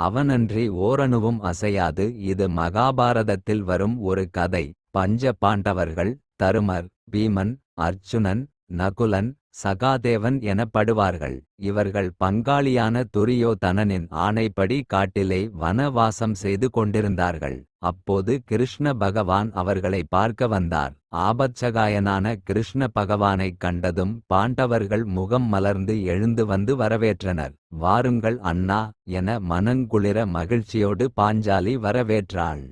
அவனன்றி ஓரணுவும் அசையாது. இது மகாபாரதத்தில் வரும் ஒரு கதை. பஞ்ச பாண்டவர்கள் தருமர் பீமன் அர்ச்சுனன் நகுலன் சகாதேவன் எனப்படுவார்கள். இவர்கள் பங்காளியான துரியோதனனின் ஆணைப்படி காட்டிலே வனவாசம் செய்து கொண்டிருந்தார்கள். அப்போது கிருஷ்ண பகவான் அவர்களை பார்க்க வந்தார். ஆபத்சகாயனான கிருஷ்ண பகவானைக் கண்டதும் பாண்டவர்கள் முகம் மலர்ந்து எழுந்து வந்து வரவேற்றனர். வாருங்கள் அண்ணா என மனங்குளிர மகிழ்ச்சியோடு பாஞ்சாலி வரவேற்றாள்.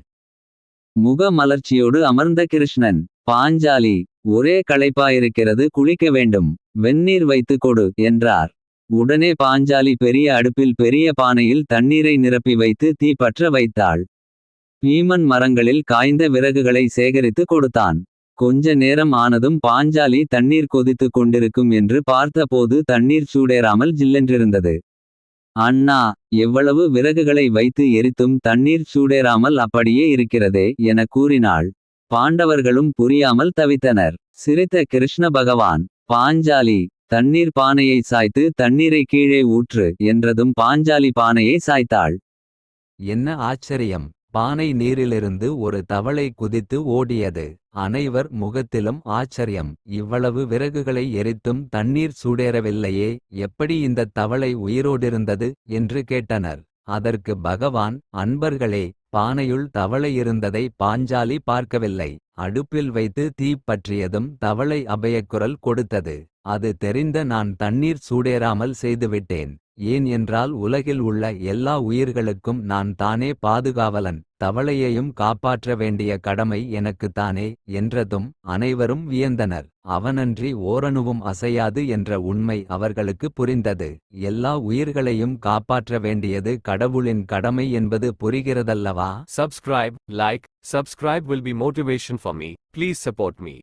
முக மலர்ச்சியோடு அமர்ந்த கிருஷ்ணன் பாஞ்சாலி ஒரே களைப்பாயிருக்கிறது குளிக்க வேண்டும் வெந்நீர் வைத்து கொடு என்றார். உடனே பாஞ்சாலி பெரிய அடுப்பில் பெரிய பானையில் தண்ணீரை நிரப்பி வைத்து தீ பற்ற வைத்தாள். பீமன் மரங்களில் காய்ந்த விறகுகளை சேகரித்து கொடுத்தான். கொஞ்ச நேரம் ஆனதும் பாஞ்சாலி தண்ணீர் கொதித்துக் கொண்டிருக்கும் என்று பார்த்தபோது தண்ணீர் சூடேறாமல் ஜில்லென்றிருந்தது. அண்ணா எவ்வளவு விறகுகளை வைத்து எரித்தும் தண்ணீர் சூடேறாமல் அப்படியே இருக்கிறதே என கூறினாள். பாண்டவர்களும் புரியாமல் தவித்தனர். சிரித்த கிருஷ்ண பகவான் பாஞ்சாலி தண்ணீர் பானையை சாய்த்து தண்ணீரை கீழே ஊற்று என்றதும் பாஞ்சாலி பானையை சாய்த்தாள். என்ன ஆச்சரியம்! பானை நீரிலிருந்து ஒரு தவளை குதித்து ஓடியது. அனைவர் முகத்திலும் ஆச்சரியம். இவ்வளவு விறகுகளை எரித்தும் தண்ணீர் சூடேறவில்லையே எப்படி இந்த தவளை உயிரோடிருந்தது? என்று கேட்டனர். அதற்கு பகவான் அன்பர்களே பானையுள் தவளை இருந்ததை பாஞ்சாலி பார்க்கவில்லை. அடுப்பில் வைத்து தீ பற்றியதும் தவளை அபயக்குரல் கொடுத்தது. அது தெரிந்த நான் தண்ணீர் சூடேறாமல் செய்துவிட்டேன். ஏன் என்றால் உலகில் உள்ள எல்லா உயிர்களுக்கும் நான் தானே பாதுகாவலன் தவளையையும் காப்பாற்ற வேண்டிய கடமை எனக்குத் தானே என்றதும் அனைவரும் வியந்தனர். அவனன்றி ஓரணுவும் அசையாது என்ற உண்மை அவர்களுக்கு புரிந்தது. எல்லா உயிர்களையும் காப்பாற்ற வேண்டியது கடவுளின் கடமை என்பது புரிகிறதல்லவா? Subscribe like subscribe will be motivation for me please support me